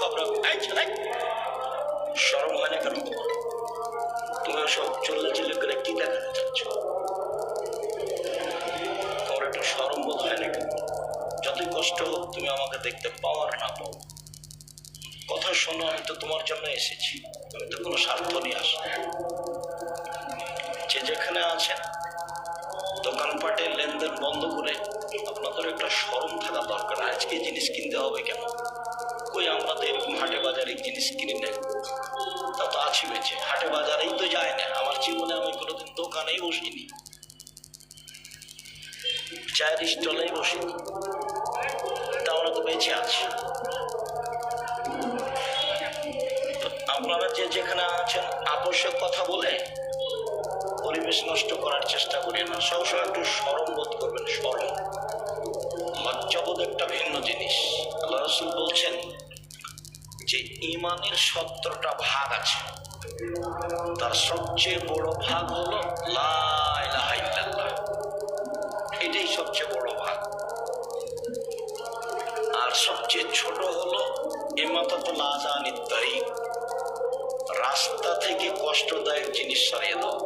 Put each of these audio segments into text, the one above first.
খবর এই ছেলে সরম হয় না কেন তুমি সব চলে চলে করে কি দেখাতে চাচ্ছ? তোমার একটু সরম বোধ হয় না কেন যতই কষ্ট হোক, তুমি আমাকে দেখতে পাওয়ার না পাও। কথা শোনো, আমি তো তোমার জন্য এসেছি। আমি তো কোনো স্বার্থ নিয়ে আসি যে যেখানে আছেন দোকানপাটে লেনদেন বন্ধ করে আপনাদের একটা সরম থাকা দরকার। আজকে জিনিস কিনতে হবে কেন? কই আমরা তো এরকম হাটে বাজারে জিনিস কিনি না তা তো আছি বেঁচে। হাটে বাজারেই তো যায় না। আমার জীবনে আমি কোনোদিন দোকানেই বসিনি। চায়ের স্টলেই বসিনি। তা আমরা তো বেঁচে আছি। আপনারা যে যেখানে আছেন, আবশ্যক কথা বলে পরিবেশ নষ্ট করার চেষ্টা করি না। সবসময় একটু সরম বোধ করবেন। সরম লজ্জাবোধ একটা ভিন্ন জিনিস। আল্লাহ রসুল বলছেন যে ইমানের সত্তরটা ভাগ আছে, তার সবচেয়ে বড় ভাগ হলো। এটাই সবচেয়ে বড় ভাগ। আর সবচেয়ে ছোট হলো এমাতাতুল আজান ইত্যাদি রাস্তা থেকে কষ্টদায়ক জিনিস সরিয়ে দাও।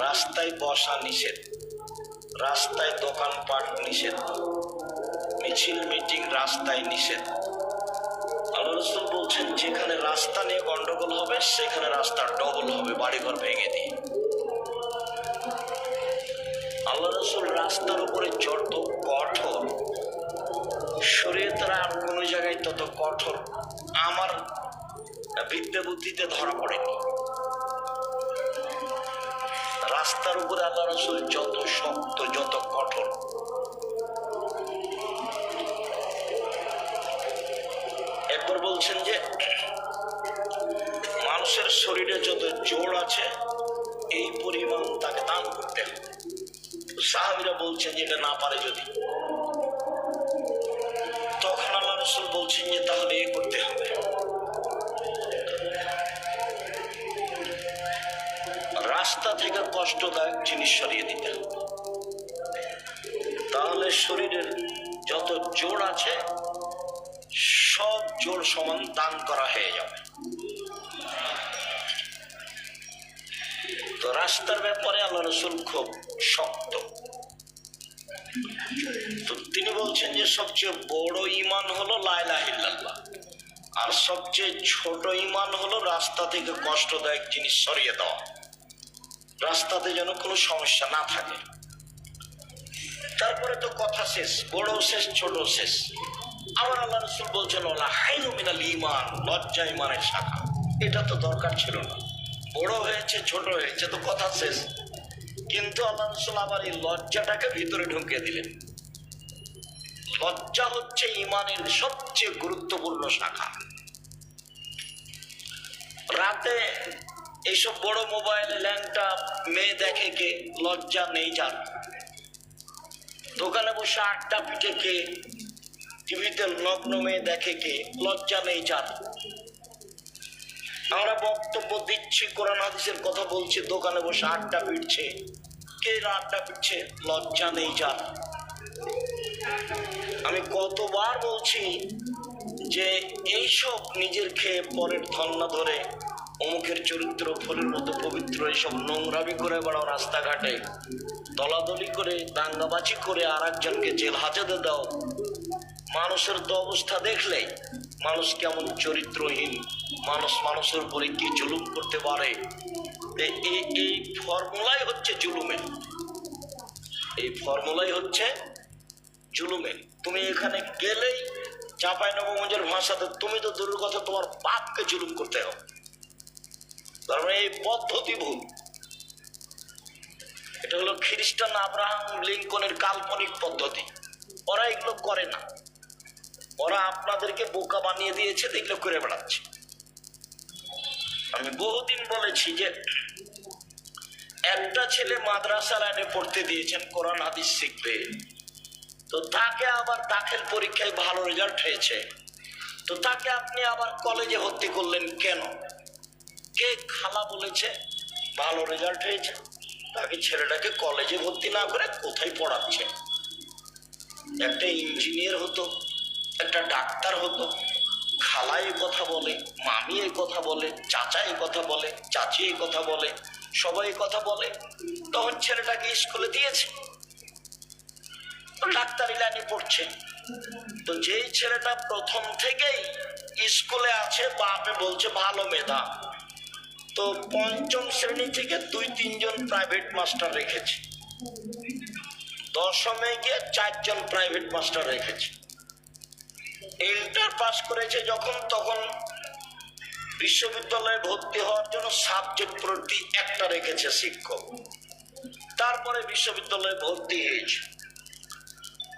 রাস্তায় বসা নিষেধ। রাস্তায় দোকানপাট নিষেধ। মিছিল মিটিং রাস্তায় নিষেধ। আল্লাহ বলছেন, যেখানে রাস্তা নিয়ে গন্ডগোল হবে, সেখানে রাস্তা ডবল হবে, বাড়িঘর ভেঙে দিয়ে। আল্লাহ রসুল রাস্তার উপরে যত কঠোর শরীয়তের আর কোনো জায়গায় তত কঠোর, আমার বিদ্যা বুদ্ধিতে ধরা পড়েনি। রাস্তার উপরে আল্লাহ রসুল যত শক্ত, যত জোর আছে, এই পরিমাণ তাকে দান করতে হবে। সাহাবিরা বলছেন যে না পারে যদি। তখন আল্লাহ রসুল বলছেন যে তাহলে এ করতে হবে। রাস্তা থেকে কষ্টদায়ক জিনিস সরিয়ে দিতে হবে। তাহলে শরীরের যত জোর আছে, সব জোর সমান দান করা হয়ে যাবে। তো রাস্তার ব্যাপারে আল্লাহ রসুল খুব শক্ত। তো তিনি বলছেন যে সবচেয়ে বড় ইমান হলো লাইলাহিল্লাহ আর সবচেয়ে ছোট ইমান হলো রাস্তা থেকে কষ্টদায়ক জিনিস সরিয়ে দেওয়া। রাস্তাতে যেন কোনো সমস্যা না থাকে। তারপরে তো কথা শেষ বড় শেষ ছোট শেষ। আবার আল্লাহ রসুল বলছেন ওলা মিনাল ইমান লজ্জা ইমানের শাখা। এটা তো দরকার ছিল না। বড় হয়েছে, ছোট হয়েছে, তো কথা শেষ। কিন্তু আল্লাহ আবার এই লজ্জাটাকে ভিতরে ঢুকিয়ে দিলেন। লজ্জা হচ্ছে ইমানের সবচেয়ে গুরুত্বপূর্ণ শাখা। রাতে এইসব বড় মোবাইলে ল্যাংটা মেয়ে দেখে কে? লজ্জা নেই যার। দোকানে বসে আটটা পিঠে কে? টিভিতে নগ্ন মেয়ে দেখে কে? লজ্জা নেই যার। আমরা বক্তব্য দিচ্ছি, কোরআন হাদিসের কথা বলছি, দোকানে বসে আটটা পিটছে। কে আটটা পিটছে? লজ্জা নেই যার। আমি কতবার বলছি যে এইসব নিজের খেয়ে পরের ধন্না ধরে অমুখের চরিত্র ফুলের মতো পবিত্র এইসব নোংরামি করে বেড়াও রাস্তাঘাটে। দলাদলি করে, দাঙ্গাবাজি করে আর একজনকে জেল হাজতে দাও। মানুষের তো অবস্থা দেখলে মানুষ কেমন চরিত্রহীন। মানুষ মানুষের উপরে কি জুলুম করতে পারে? এই ফর্মুলাই হচ্ছে জুলুমের এই ফর্মুলাই হচ্ছে জুলুমের তুমি এখানে গেলেই চাপাই নবগঞ্জের ভাষাতে তুমি তো দূরের কথা, তোমার বাপকে জুলুম করতে হবে। তার মানে এই পদ্ধতি ভুল। এটা হলো খ্রিস্টান আব্রাহাম লিঙ্কনের কাল্পনিক পদ্ধতি। ওরা এগুলো করে না। ওরা আপনাদেরকে বোকা বানিয়ে দিয়েছে, এগুলো করে বেড়াচ্ছে। আমি বহুদিন বলেছি যে, একটা ছেলে মাদ্রাসা লাইনে পড়তে দিয়েছেন, কোরআন, হাদিস শিখবে। তো তাকে আবার দাখিল পরীক্ষায় ভালো রেজাল্ট হয়েছে। তো তাকে আপনি আবার কলেজে ভর্তি করলেন কেন? কে খালা বলেছে, ভালো রেজাল্ট হয়েছে? তাকে ছেলেটাকে কলেজে ভর্তি না করে কোথায় পড়াচ্ছে? একটা ইঞ্জিনিয়ার হতো, একটা ডাক্তার হতো। খালা এই কথা বলে, মামি এই কথা বলে, চাচা এই কথা বলে, চাচি এই কথা বলে, সবাই এই কথা বলে। তখন ছেলেটাকে স্কুলে দিয়েছে। ডাক্তারি লাইনে পড়ছে। তো যেই ছেলেটা প্রথম থেকেই স্কুলে আছে, বাপে বলছে, ভালো মেধা। তো পঞ্চম শ্রেণি থেকে দুই, তিনজন প্রাইভেট মাস্টার রেখেছে। দশমে গিয়ে চারজন প্রাইভেট মাস্টার রেখেছে। ইন্টার পাস করেছে যখন, তখন বিশ্ববিদ্যালয়ে ভর্তি হওয়ার জন্য সাবজেক্ট প্রতি একটা রেখেছে শিক্ষক। তারপরে বিশ্ববিদ্যালয়ে ভর্তি হয়েছে।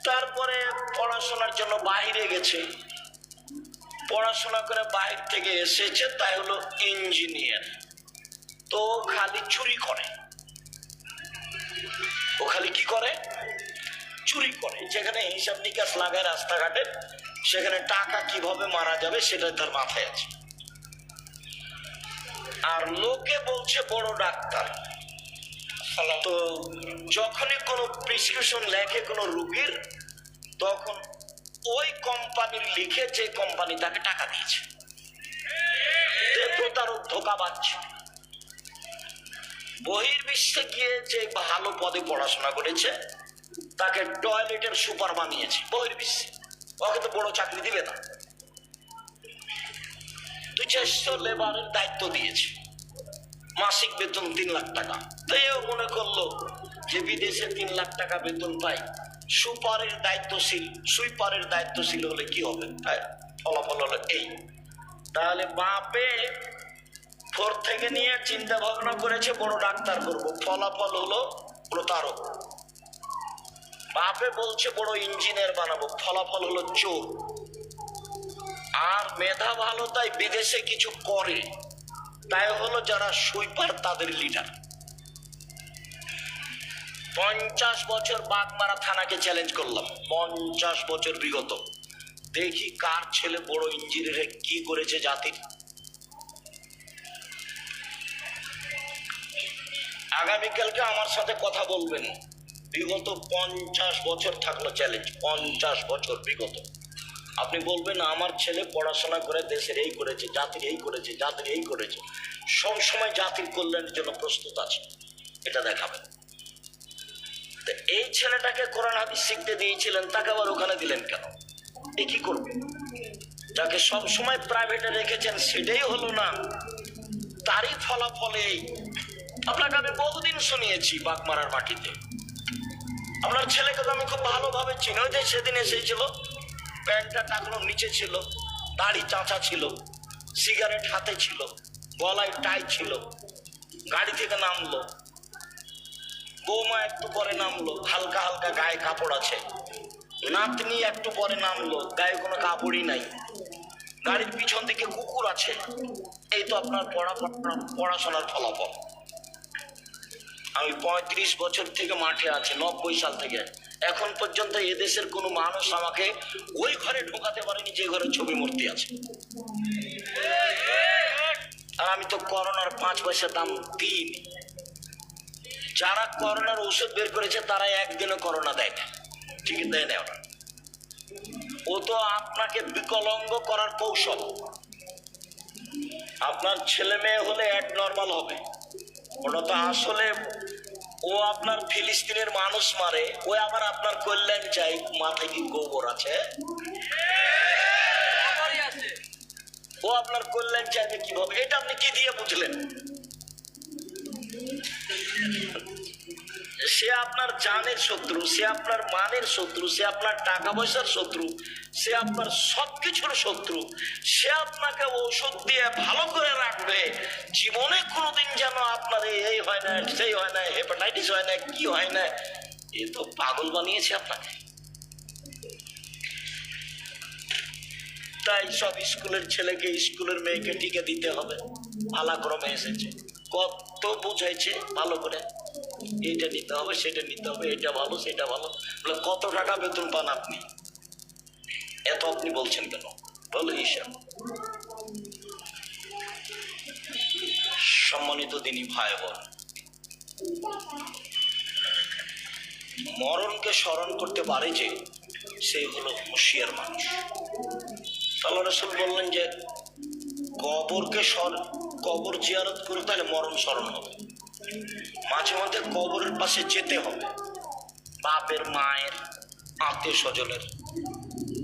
তারপরে পড়াশোনার জন্য বাইরে গেছে। পড়াশোনা করে বাইরে থেকে এসেছে, তাই হলো ইঞ্জিনিয়ার তো খালি চুরি করে। ও খালি কি করে? চুরি করে। যেখানে হিসাব নিকাশ লাগায় রাস্তাঘাটে সেখানে টাকা কীভাবে মারা যাবে সেটা তার মাথায় আছে। আর লোকে বলছে বড় ডাক্তার। তো যখনই কোনো প্রেসক্রিপশন লেখে কোনো রুগীর, তখন ওই কোম্পানির লিখে যে কোম্পানি তাকে টাকা দিয়েছে। প্রতারক ধোকা পাচ্ছে বহির্বিশ্বে গিয়ে যে ভালো পদে পড়াশোনা করেছে, তাকে টয়লেটের সুপার বানিয়েছে বহির্বিশ্বে। ওকে তো বড় চাকরি দিবে না দুই চারশো লেবারের দায়িত্ব দিয়েছে মাসিক বেতন তিন লাখ টাকা। তো এও মনে করল যে বিদেশে তিন লাখ টাকা বেতন পাই। সুপারের দায়িত্বশীল সুইপারের দায়িত্বশীল হলে কি হবে? হ্যাঁ, ফলাফল হলো এই। তাহলে বাপে ফোর থেকে নিয়ে চিন্তা ভাবনা করেছে বড় ডাক্তার করব। ফলাফল হলো প্রতারক। বাপে বলছে, বড় ইঞ্জিনিয়ার বানাবো, ফলাফল হলো চোর। আর মেধা ভালো, তাই বিদেশে কিছু করে। তাই হলো যারা সুইপার, তাদের লিডার পঞ্চাশ বছর বাগমারা থানাকে চ্যালেঞ্জ করলাম। পঞ্চাশ বছর বিগত। দেখি কার ছেলে বড় ইঞ্জিনিয়ারে কি করেছে জাতির। আগামীকালকে আমার সাথে কথা বলবেন। বিগত পঞ্চাশ বছর থাকল চ্যালেঞ্জ পঞ্চাশ বছর বিগত। আপনি বলবেন, আমার ছেলে পড়াশোনা করে দেশের এই করেছে, জাতির এই করেছে, জাতির এই করেছে। সব সময় জাতির কল্যাণের জন্য প্রস্তুত আছে। এটা দেখাবেন। এই ছেলেটাকে কোরআন হাদিস শিখতে দিয়েছিলেন, তাকে আবার ওখানে দিলেন কেন? এ কি করবে? যাকে সব সময় প্রাইভেটে রেখেছেন, সেটাই হলো না। তারই ফলাফলে আপনাকে আমি বহুদিন শুনিয়েছি বাগমারার মাটিতে। আপনার ছেলেকে তো আমি খুব ভালোভাবে চিনি। ওই যে সেদিন এসেছিল, প্যান্টটা টাকলো, নিচে ছিল, দাড়ি চাঁচা ছিল, সিগারেট হাতে ছিল, গলায় টাই ছিল, গাড়ি থেকে নামলো। বৌমা একটু পরে নামলো, হালকা হালকা গায়ে কাপড় আছে। নাতনি একটু পরে নামলো, গায়ে কোনো কাপড়ই নাই। গাড়ির পিছন দিকে কুকুর আছে। এই তো আপনার পড়া পড়াশোনার ফলাফল। আমি পঁয়ত্রিশ বছর থেকে মাঠে আছি, নব্বই সাল থেকে। এখন পর্যন্ত এদেশের কোনো মানুষ আমাকে ওই ঘরে ঢোকাতে পারেনি যে ঘরে ছবি মূর্তি আছে। আর আমি তো করোনার পাঁচ পয়সা দাম দিইনি। যারা করোনার ওষুধ বের করেছে, তারা একদিনও করোনা দেয় না ঠিকই দেয় না ওরা। ও তো আপনাকে বিকলঙ্গ করার কৌশল। আপনার ছেলে মেয়ে হলে এক নর্মাল হবে। ওটা তো আসলে ও আপনার ফিলিস্তিনের মানুষ মারে ও আবার আপনার কল্যাণ চাই মাথায় কি গোবর আছে। ও আপনার কল্যাণ চাইবে কীভাবে? এটা আপনি কি দিয়ে বুঝলেন? সে আপনার জানের শত্রু, সে আপনার মানের শত্রু, সে আপনার টাকা পয়সার শত্রু, সে আপনার সবকিছুর শত্রু, সে আপনাকে ঔষধ দিয়ে ভালো করে রাখবে। জীবনে কোনোদিন যেন আপনার এই হয় না, সেই হয় না, হেপাটাইটিস হয় না, কি হয় না, এ তো পাগল বানিয়েছে আপনাকে। তাই সব স্কুলের ছেলেকে, স্কুলের মেয়েকে টিকে দিতে হবে। পালাক্রমে এসেছে। কত বুঝাইছে ভালো করে। এটা নিতে হবে, সেটা নিতে হবে, এটা ভালো, সেটা ভালো। বলে, কত টাকা বেতন পান আপনি? এত আপনি বলছেন কেন? বলো হিসাব সম্মানিত দিনই ভাই বোন মরণকে স্মরণ করতে পারে যে, সে হলো হুঁশিয়ার মানুষ। আল্লাহ রসুল বললেন যে, কবরকে কবর জিয়ারত করে, তাহলে মরণ স্মরণ হবে। মাঝে মাঝে কবরের পাশে যেতে হবে। বাপের, মায়ের আত্মীয় স্বজনের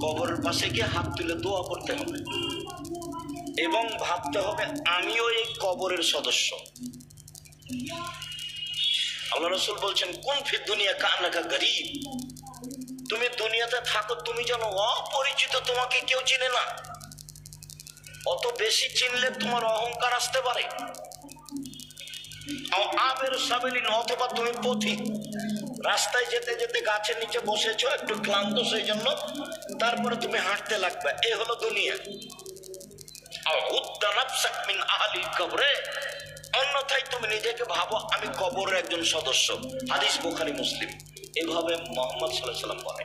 কবরের পাশে গিয়ে হাত তুলে দোয়া করতে হবে। এবং ভাবতে হবে, আমিও এই কবরের সদস্য। আল্লাহ রসুল বলছেন, কোন ফির দুনিয়া কানাকা গরিব? তুমি দুনিয়াতে থাকো, তুমি যেন অপরিচিত, তোমাকে কেউ চিনে না। অত বেশি চিনলে তোমার অহংকার আসতে পারে। আবের সাবেলিন অথবা তুমি পথিক রাস্তায় যেতে যেতে গাছের নিচে বসেছো, একটু ক্লান্ত সেই জন্য তারপরে তুমি হাঁটতে লাগবে। এ হলো দুনিয়া। অন্যথায় তুমি নিজেকে ভাবো, আমি কবরের একজন সদস্য। হাদিস বুখারী, মুসলিম। এভাবে মোহাম্মদ সাল্লাহ সাল্লাম বলে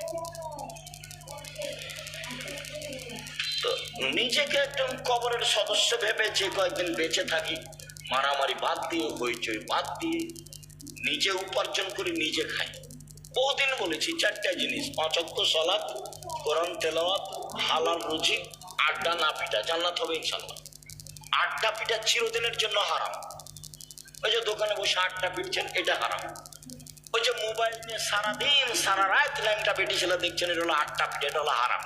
নিজেকে একজন কবরের সদস্য ভেবে যে কয়েকদিন বেঁচে থাকি মারামারি বাদ দিয়ে, হইচই বাদ দিয়ে, নিজে উপার্জন করে নিজে খাই বহুদিন বলেছি, চারটা জিনিস পাঁচক্য সলাদ, কোরআন তেলাওয়াত, হালাল রুজি, আড্ডা না পিঠা জান্নাত হবে ইনশাল্লাহ আড্ডা পিঠা চিরদিনের জন্য হারাম। ওই যে দোকানে বসে আড্ডা পিটছেন, এটা হারাম। ওই যে মোবাইল নিয়ে সারাদিন, সারা রাত লাইনটা বেটি ছেলে দেখছেন, এটা হলো আড্ডা পিঠা এটা হলো হারাম।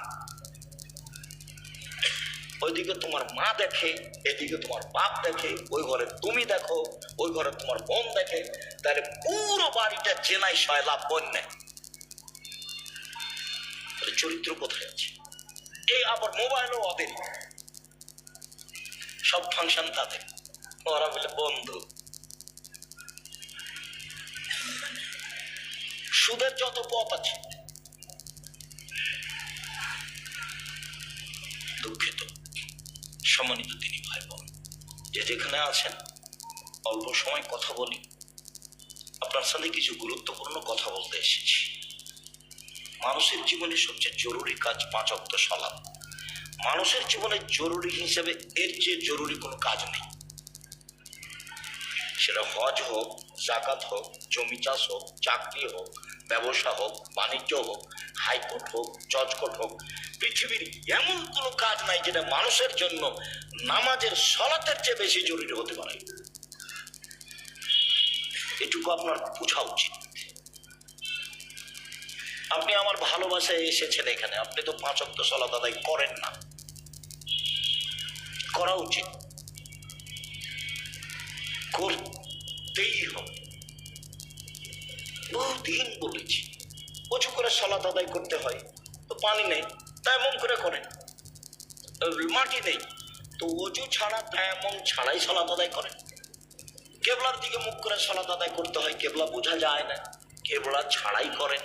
ওইদিকে তোমার মা দেখে, এদিকে তোমার বাপ দেখে, ওই ঘরে তুমি দেখো, ওই ঘরে তোমার বোন দেখে, তাহলে পুরো বাড়িটা চেনাই সয়লাভ বন্যা। চরিত্র কোথায় আছে? এই আবার মোবাইলও ওদের সব ফাংশন তাদের। ওরা বলে বন্ধু। সুদের যত পথ আছে, দুঃখিত। সম্মানিত তিনি ভাই বোন যে যেখানে আছেন, অল্প সময় কথা বলি। আপনার সাথে কিছু গুরুত্বপূর্ণ কথা বলতে এসেছি। মানুষের জীবনে সবচেয়ে জরুরি কাজ পাঁচ অক্ত সলাপ। মানুষের জীবনে জরুরি হিসেবে এর চেয়ে জরুরি কোনো কাজ নেই। সেটা হজ হোক, জাকাত হোক, জমি চাষ হোক, চাকরি হোক, ব্যবসা হোক, বাণিজ্য হোক, হাইকোর্ট হোক জজ কোর্ট হোক পৃথিবীর এমন কোনো কাজ নাই যেটা মানুষের জন্য নামাজের সলাতের চেয়ে বেশি জরুরি হতে পারে। এটুকু আপনার বোঝা উচিত। আপনি আমার ভালোবাসায় এসেছেন এখানে, আপনি তো পাঁচ অক্ট সলাত আদায় করেন না। করা উচিত। করতেই হবে। বহুদিন বলেছি উঁচু করে সলাত আদায় করতে হয়, তো পানি নেই। তাই করে করে। মাটি নেই, তো অজু ছাড়া এমন ছাড়াই সলাত আদায় করে। কেবলার দিকে মুখ করে সলাত আদায় করতে হয়, কেবলা বোঝা যায় না, কেবলা ছাড়াই করেন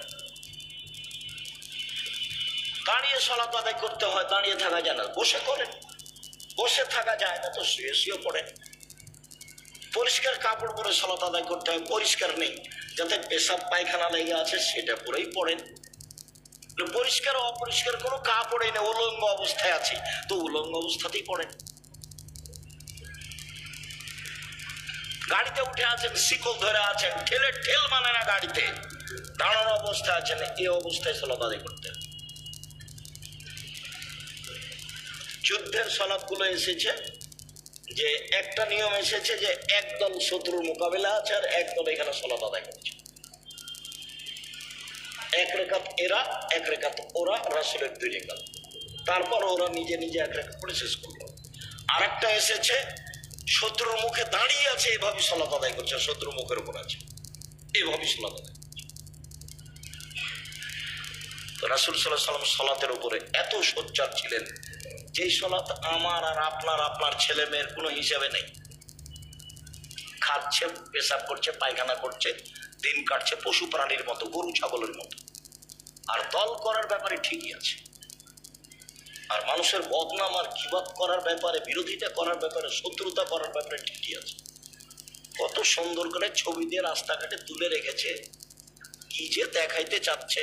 দাঁড়িয়ে সলাত আদায় করতে হয়, দাঁড়িয়ে থাকা যায় না, বসে করেন বসে থাকা যায় না তো শুয়ে শুয়ে পড়েন পরিষ্কার কাপড় পরে সলাত আদায় করতে হয়, পরিষ্কার নেই, যাতে পেশাব পায়খানা লেগে আছে, সেটা পরেই পড়েন। পরিষ্কার অপরিষ্কার কোনো কাপড়ে নেই উলঙ্গ অবস্থায় আছে। তো উলঙ্গ অবস্থাতেই পড়েন। গাড়িতে উঠে আছেন, শিকল ধরে আছেন, ঠেলে ঠেল মানে না গাড়িতে। দাঁড়ানো অবস্থায় আছেন, এই অবস্থায় সলাত আদায় করতে। যুদ্ধের সলাপগুলো এসেছে যে, একটা নিয়ম এসেছে যে, একদল শত্রুর মোকাবিলা আছে আর একদল এখানে সলাত আদায় করছে। এক রেখাত এরা, এক রেখাত ওরা রাসুলের দুই রেখাত। তারপর ওরা নিজে নিজে এক রেখা করে শেষ করল। আর একটা এসেছে, শত্রুর মুখে দাঁড়িয়ে আছে, এভাবে সলাত আদায় করছে শত্রুর মুখের উপর আছে। এভাবে সলাত আদায় রাসুল সাল্লাহ সাল্লাম সলাতের উপরে এত সোচ্চার ছিলেন যেই সলাত আমার আর আপনার আপনার ছেলে মেয়ের কোনো হিসাবে নেই। খাচ্ছে, পেশাব করছে, পায়খানা করছে, দিন কাটছে, পশু প্রাণীর মতো, গরু, ছাগলের মতো। আর দল করার ব্যাপারে ঠিকই আছে। আর মানুষের বদনাম আর কিবাদ করার ব্যাপারে, বিরোধিতা করার ব্যাপারে, শত্রুতা করার ব্যাপারে ঠিকই আছে। কত সুন্দর করে ছবি দিয়ে রাস্তাঘাটে তুলে রেখেছে, কি যে দেখাইতে চাচ্ছে।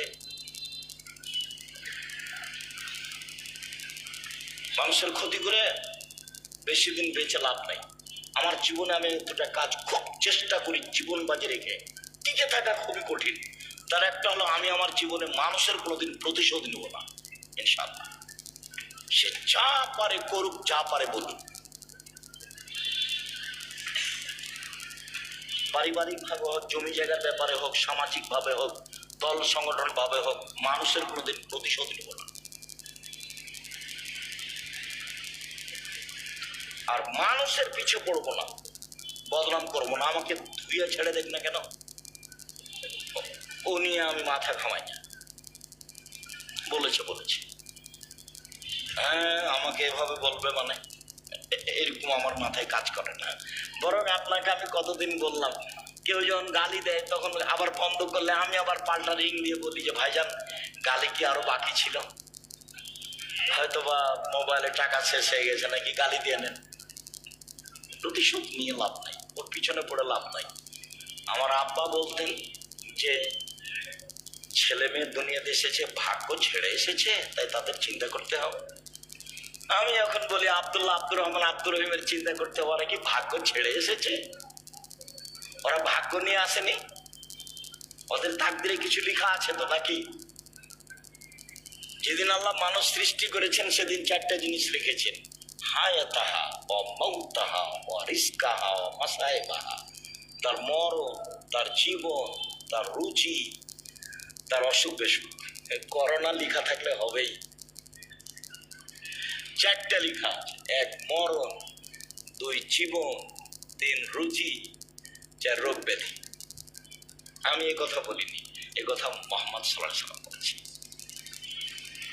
মানুষের ক্ষতি করে বেশি দিন বেঁচে লাভ নাই। আমার জীবনে আমি দুটা কাজ খুব চেষ্টা করি জীবন বাজি রেখে। টিকে থাকা খুবই কঠিন। তার একটা হলো আমি আমার জীবনে মানুষের কোনোদিন প্রতিশোধ নেব না ইনশাল্লাহ সে যা পারে করুক, যা পারে বলুক। পারিবারিক ভাবে হোক, জমি জায়গার ব্যাপারে হোক, সামাজিক ভাবে হোক, দল সংগঠন ভাবে হোক, মানুষের কোনোদিন প্রতিশোধ নিব না। আর মানুষের পিছে পড়ব না, বদনাম করব না, আমাকে ধুয়ে ছেড়ে দেখ না কেন? ও নিয়ে আমি মাথা ঘামাই না। বলেছে বলেছে। হ্যাঁ আমাকে এভাবে বলবে মানে? এরকম আমার মাথায় কাজ করে না। বরং আপনাকে আমি কতদিন বললাম, কেউ যখন গালি দেয় তখন আবার বন্ধ করলে আমি আবার পাল্টা রিং দিয়ে বলি যে, ভাইজান, গালি কি আরও বাকি ছিল? হয়তো বা মোবাইলে টাকা শেষ হয়ে গেছে, নাকি গালি দিয়ে নেন? প্রতিশোধ নিয়ে লাভ নাই, ওর পিছনে পড়ে লাভ নাই। আমার আব্বা বলতেন যে ছেলে মেয়ে দুনিয়াতে এসেছে, ভাগ্য ছেড়ে এসেছে, তাই তাদের চিন্তা করতে হবে। আমি এখন বলি, আব্দুল্লাহ আব্দুর রহমান আব্দুর রহিমের চিন্তা করতে পারে কি ভাগ্য ছেড়ে এসেছে? ওরা ভাগ্য নিয়ে আসেনি? ওদের তাকদিরে কিছু লেখা আছে তো নাকি? যেদিন আল্লাহ মানুষ সৃষ্টি করেছেন, সেদিন চারটা জিনিস লিখেছেন। হায়াতাহা ও মৌতাহা ও রিস্কাহা ও মাসায়বাহা। তার মরণ, তার জীবন, তার রুচি তার অসুখ বেসুখ করোনা লেখা থাকলে হবেই। চারটা লেখা, এক মরণ, দুই জীবন, তিন রুচি, চার রোগ ব্যাধি। আমি এ কথা বলিনি, এ কথা মোহাম্মদ সাল্লাহ সাল্লাম বলেছি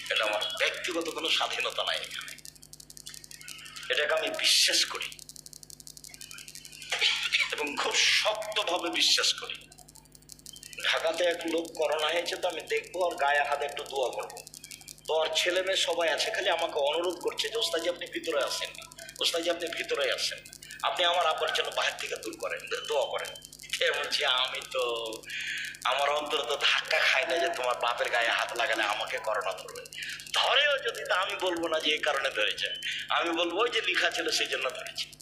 এটা আমার ব্যক্তিগত কোনো স্বাধীনতা নাই এখানে। এটাকে আমি বিশ্বাস করি এবং খুব শক্তভাবে বিশ্বাস করি। ঢাকাতে এক লোক করোনা হয়েছে তো আমি দেখব আর গায়ে হাতে একটু দোয়া করব। তো আর ছেলে মেয়ে সবাই আছে, খালি আমাকে অনুরোধ করছে যে ওস্তাজি আপনি ভিতরে আসেন না। ওস্তাজি আপনি ভিতরে আসেন আপনি আমার আব্বার জন্য বাহির থেকে দূর করেন দোয়া করেন। বলছে, আমি তো, আমার অন্তর তো ধাক্কা খাই না যে তোমার বাপের গায়ে হাত লাগালে আমাকে করোনা ধরবে। ধরেও যদি তা আমি বলব না যে এই কারণে ধরেছে। আমি বলব যে লেখা ছিল, সেই জন্য ধরেছে।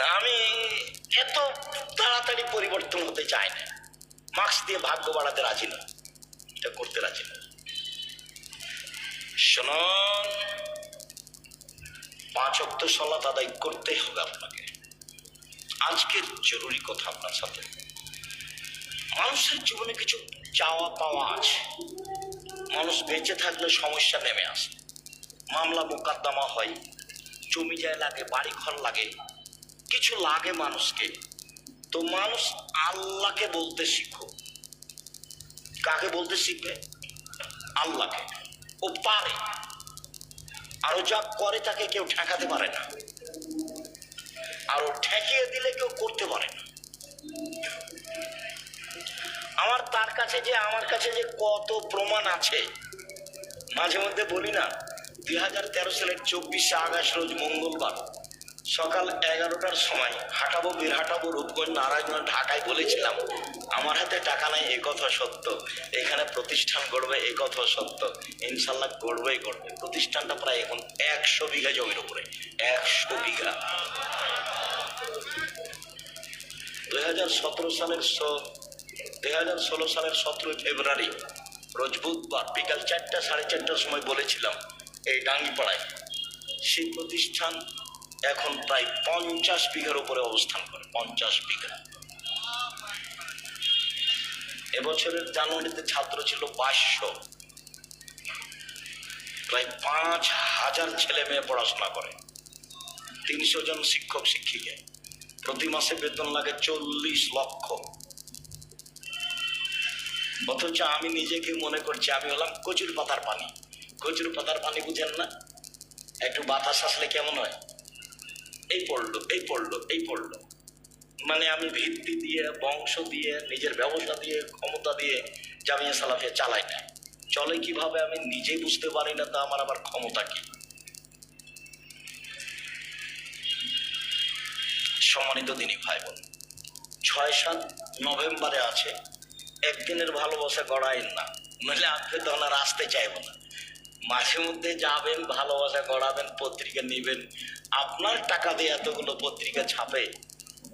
আমি এত তাড়াতাড়ি পরিবর্তন হতে চাই না মাস্ক দিয়ে ভাগ্য বাড়াতে রাজি না এটা করতে রাজি না শুনুন পাঁচ অক্ট সলাত আদায় করতেই হবে আপনাকে। আজকের জরুরি কথা আপনার সাথে। মানুষের জীবনে কিছু চাওয়া পাওয়া আছে। মানুষ বেঁচে থাকলে সমস্যা নেমে আসে। মামলা মোকদ্দমা হয়, জমি যায় লাগে বাড়ি ঘর লাগে। কিছু লাগে মানুষকে। তো মানুষ আল্লাহকে বলতে শিখো কাকে বলতে শিখবে? আল্লাহকে। ও পারে। আর যা করে তাকে কেউ ঠেকাতে পারে না। আর ঠেকিয়ে দিলে কেউ করতে পারে না। আমার তার কাছে যে, আমার কাছে যে কত প্রমাণ আছে, মাঝে মধ্যে বলি না, দুই হাজার তেরো সালের চব্বিশে আগস্ট, রোজ মঙ্গলবার। সকাল এগারোটার সময় হাঁটাবো, বীর হাঁটাবো রূপগঞ্জ নারায়ণগঞ্জ ঢাকায় বলেছিলাম। আমার হাতে টাকা নাই, এ কথা সত্য। এখানে প্রতিষ্ঠান গড়বে, এ কথা সত্য। ইনশাল্লাহ গড়বেই গড়বে। প্রতিষ্ঠানটা প্রায় এখন একশো বিঘা জমির উপরে। একশো বিঘা। দুই হাজার সতেরো সালের দুই হাজার ষোলো সালের সতেরোই ফেব্রুয়ারি, রোজ বুধবার বিকাল চারটা, সাড়ে চারটার সময় বলেছিলাম, এই ডাঙ্গিপাড়ায়। সেই প্রতিষ্ঠান এখন প্রায় পঞ্চাশ বিঘার উপরে অবস্থান করে, পঞ্চাশ বিঘা। এবছরের জানুয়ারিতে ছাত্র ছিল বাইশশো। প্রায় পাঁচ হাজার ছেলে মেয়ে পড়াশোনা করে। তিনশো জন শিক্ষক শিক্ষিকা। প্রতি মাসে বেতন লাগে চল্লিশ লক্ষ। অথচ আমি নিজেকে মনে করছি, আমি হলাম কচুর পাতার পানি। কচুর পাতার পানি বুঝেন না? একটু বাতাস আসলে কেমন হয়? এই পড়ল এই পড়ল এই পড়ল। মানে আমি ভিত্তি দিয়ে, বংশ দিয়ে, নিজের ব্যবসা দিয়ে, ক্ষমতা দিয়ে জামিয়া সালাফিয়া চালাই না। চলে কীভাবে আমি নিজেই বুঝতে পারি না, তা আমার আবার ক্ষমতা কি? সম্মানিত দিনী ভাই বোন ছয় সাত নভেম্বরে আছে, একদিনের ভালোবাসা গড়াইন না, নইলে আপনি তখন আর আসতে চাইব না। মাঝে মধ্যে যাবেন, ভালোবাসা গড়াবেন, পত্রিকা নেবেন আপনার টাকা দিয়ে এতগুলো পত্রিকা ছাপে,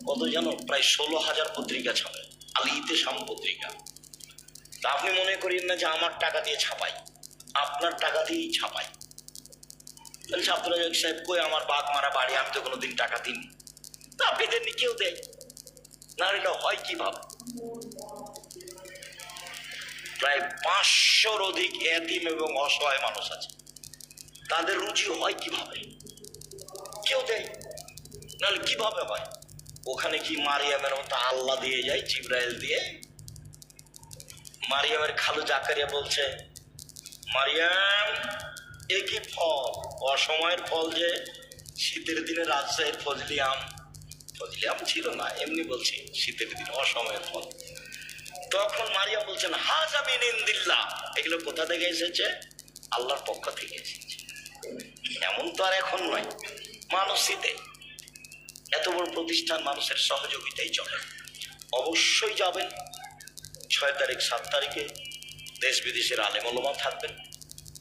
কত জানো? প্রায় ষোলো হাজার পত্রিকা ছাপে আলিতে সাম পত্রিকা। তা আপনি মনে করেন না যে আমার টাকা দিয়ে ছাপাই, আপনার টাকা দিয়েই ছাপাই। বলছে আব্দুল সাহেব কই, আমার বাঘ মারা বাড়ি, আমি তো কোনোদিন টাকা দিইনি। তা আপনি দেননি, কেউ দেয়? না, এটা হয় কীভাবে? প্রায় পাঁচশোর অধিক এতিম এবং অসহায় মানুষ আছে। তাদের রুচি হয় কীভাবে? কেউ দেয় নাহলে কীভাবে হয়? ওখানে কি মারিয়ামের মতো আল্লাহ দিয়ে যায়, জিব্রাইল দিয়ে? মারিয়ামের খালু জাকারিয়া বলছে, মারিয়াম, এ কি ফল? অসময়ের ফল যে, শীতের দিনে রাজশাহীর ফজলি আম। ফজলি আম ছিল না, এমনি বলছি, শীতের দিনে অসময়ের ফল। তখন মারিয়াম বলছেন, হাজা মিন ইন্দিল্লাহ। এগুলো কোথা থেকে এসেছে? আল্লাহর পক্ষ থেকে এসেছে। এমন তো আর এখন নয়। মানুষই এত বড় প্রতিষ্ঠান মানুষের সহযোগিতাই চলে। অবশ্যই যাবেন। ছয় তারিখ, সাত তারিখে দেশ বিদেশের আলেম ওলমা থাকবেন।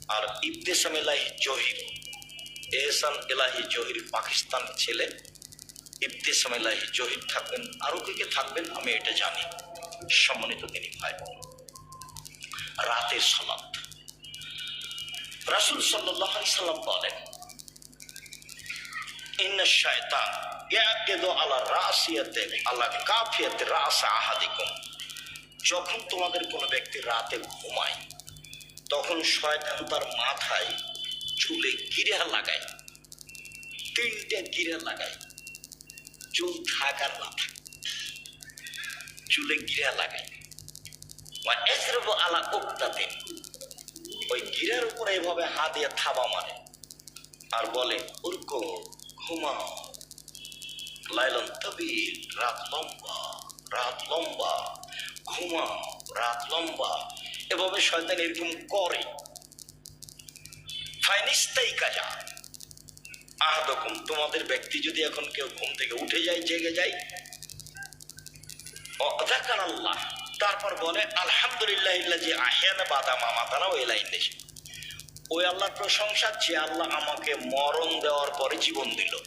আর ইবতেসাম এলাহি জহির এহসান এলাহি জহির পাকিস্তান ছেলে ইবতেসাম এলাহি জহির থাকবেন। আরও কে থাকবেন আমি এটা জানি। সম্মানিত তিনি ভাই। রাতের সলাপ রাসুল সাল্লাহ সাল্লাম বলেন যখন তোমাদের কোনো ব্যক্তি রাতে ঘুমায়, তখন শয়তান তার মাথায় চুলে গিরা লাগায়। তিনটে গিরা লাগায়। চুল থাকার না চুলে গিরা লাগায়। আলা উক্তাতে। ওই গিরার উপরে এভাবে হাত দিয়ে থাবা মারে। আর বলে, উর্কো ঘুমাও লাইলন তবিল রাত লম্বা রাত লম্বা। ঘুমাও রাত লম্বা। এভাবে শয়তান এরকম করে। ফাইনিস্তাই কাজা। আহাদকুম তোমাদের ব্যক্তি যদি এখন কেউ ঘুম থেকে উঠে যায়, জেগে যায় আল্লাহ। তারপর বলে আলহামদুলিল্লাহ যে আহিয়ানা বাদাম ওই লাইন দেশে ওই আল্লাহর প্রশংসা যে আল্লাহ আমাকে মরণ দেওয়ার পরে জীবন দিল।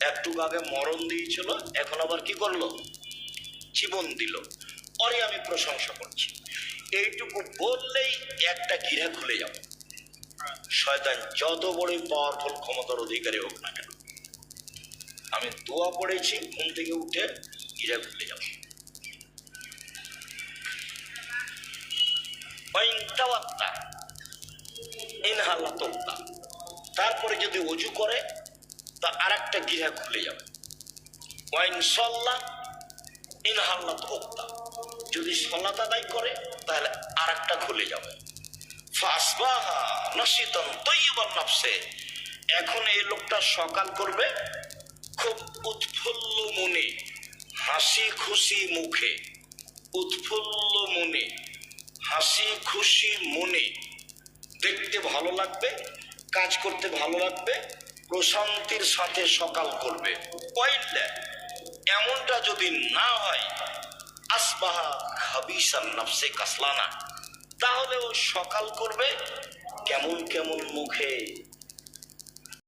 একটু আগে মরণ দিয়েছিল এখন আবার কি করল? জীবন দিল। পরে আমি প্রশংসা করছি। এইটুকু বললেই একটা গিরা খুলে যাবে। শয়তান যত বড়ই পাওয়ারফুল ক্ষমতার অধিকারী হোক না কেন আমি দোয়া পড়েছি ঘুম থেকে উঠে গিরা খুলে যাবে। ওয়াইনতাওয়াত্তা, ইনহাল্লা। তারপরে যদি অজু করে, তা আর একটা গিরা খুলে যাবে। ওয়াইন সল্লা ইনহাল্লা তোক্তা। যদি সলাত আদায় করে, তাহলে আর একটা খুলে যাবে। ফাসবাহা নসিতন তৈবান নফসে। এখন এই লোকটা সকাল করবে, খুব উৎফুল্ল মনে, হাসি খুশি মুখে। উৎফুল্ল মনে, হাসি খুশি মনে। দেখতে ভালো লাগবে, কাজ করতে ভালো লাগবে, প্রশান্তির সাথে সকাল করবে। পয়েন্টটা এমনটা যদি না হয়, আসবাহা খাবিসান নফসে কাসলানা। তাহলে ও সকাল করবে, কেমন কেমন মুখে